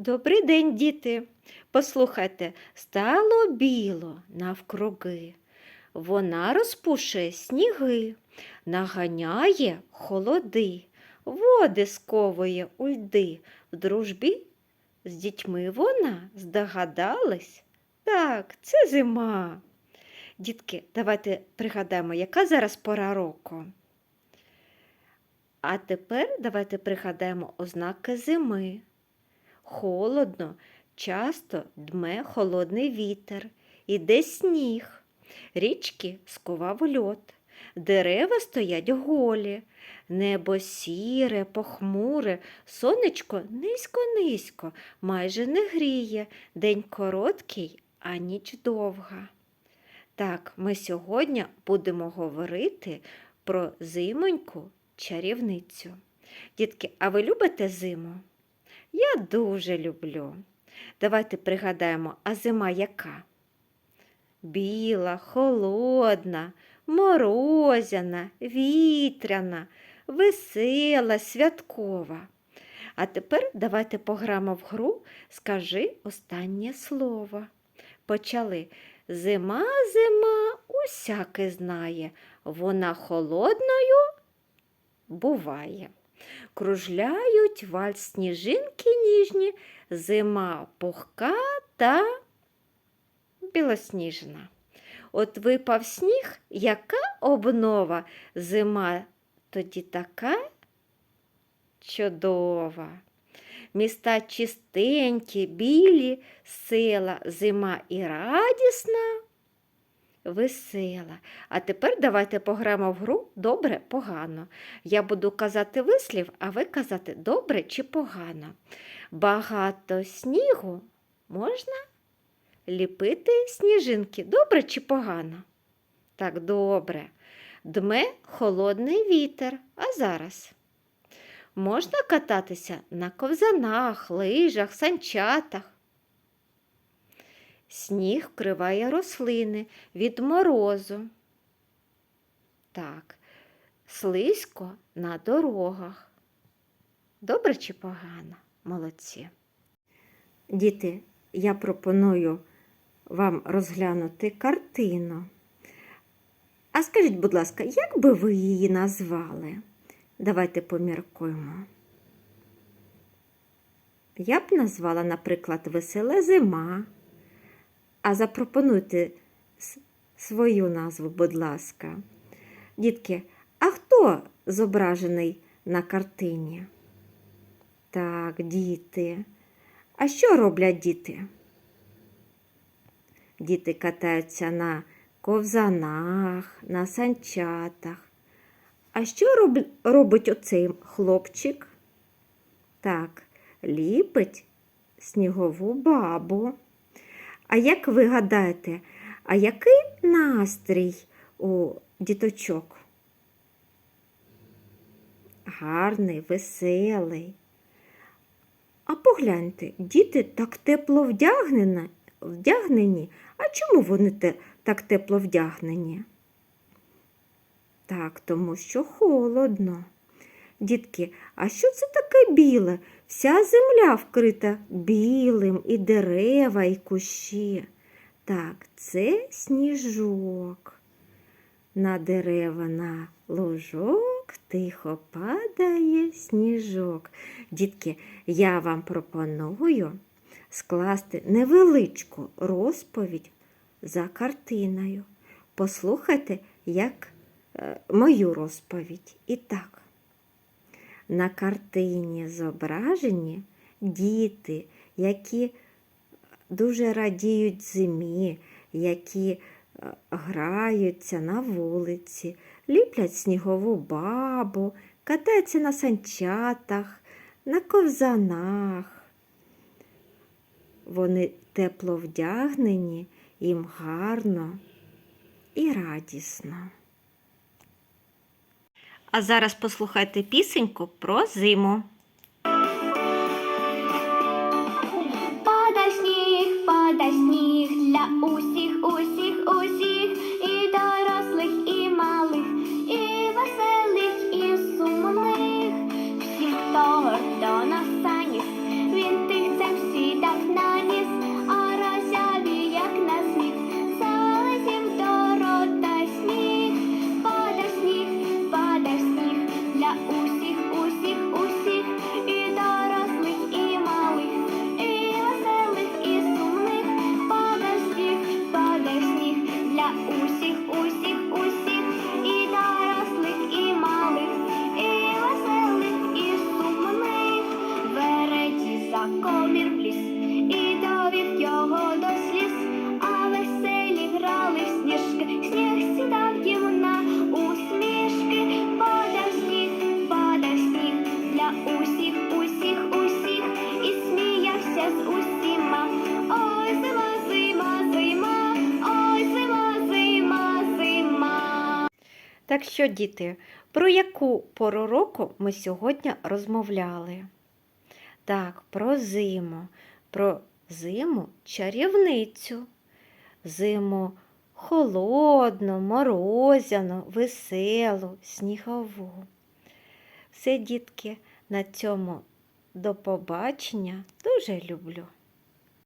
Добрий день, діти. Послухайте, стало біло навкруги. Вона розпушує сніги, наганяє холоди, води сковує у льди. В дружбі з дітьми вона здогадалась. Так, це зима. Дітки, давайте пригадаємо, яка зараз пора року. А тепер давайте пригадаємо ознаки зими. Холодно, часто дме холодний вітер, іде сніг, річки скував льот, дерева стоять голі, небо сіре, похмуре, сонечко низько-низько, майже не гріє, день короткий, а ніч довга. Так, ми сьогодні будемо говорити про зимоньку чарівницю. Дітки, а ви любите зиму? Я дуже люблю. Давайте пригадаємо, а зима яка? Біла, холодна, морозяна, вітряна, весела, святкова. А тепер давайте пограємо в гру Скажи останнє слово. Почали. Зима, зима, усяке знає, вона холодною буває. Кружляють вальс сніжинки ніжні, зима пухка та білосніжна. От випав сніг, яка обнова, зима тоді така чудова. Міста чистенькі, білі, села, зима і радісна, весела. А тепер давайте пограємо в гру добре, погано. Я буду казати вислів, а ви казати добре чи погано. Багато снігу можна ліпити сніжинки. Добре чи погано? Так, добре. Дме холодний вітер. А зараз можна кататися на ковзанах, лижах, санчатах. Сніг вкриває рослини від морозу. Так, слизько на дорогах. Добре чи погано? Молодці. Діти, я пропоную вам розглянути картину. А скажіть, будь ласка, як би ви її назвали? Давайте поміркуємо. Я б назвала, наприклад, Весела зима. А запропонуйте свою назву, будь ласка. Дітки, а хто зображений на картині? Так, діти. А що роблять діти? Діти катаються на ковзанах, на санчатах. А що роб- робить оцей хлопчик? Так, ліпить снігову бабу. А як ви гадаєте, а який настрій у діточок? Гарний, веселий. А погляньте, діти так тепло вдягнені. вдягнені. А чому вони те, так тепло вдягнені? Так, тому що холодно. Дітки, а що це таке біле? Вся земля вкрита білим, і дерева, і кущі. Так, це сніжок. На дерева на ложок тихо падає сніжок. Дітки, я вам пропоную скласти невеличку розповідь за картиною. Послухайте, як е, мою розповідь. І так. На картині зображені діти, які дуже радіють зимі, які е, граються на вулиці, ліплять снігову бабу, катаються на санчатах, на ковзанах. Вони тепло вдягнені, їм гарно і радісно. А зараз послухайте пісеньку про зиму. усіх, усіх, усіх і сміявся з усіма. Ой, зима, зима, зима, ой, зима, зима, зима. Так що, діти, про яку пору року ми сьогодні розмовляли? Так, про зиму, про зиму чарівницю, зиму холодну, морозяну, веселу, снігову. Все, дітки, на цьому до побачення дуже люблю.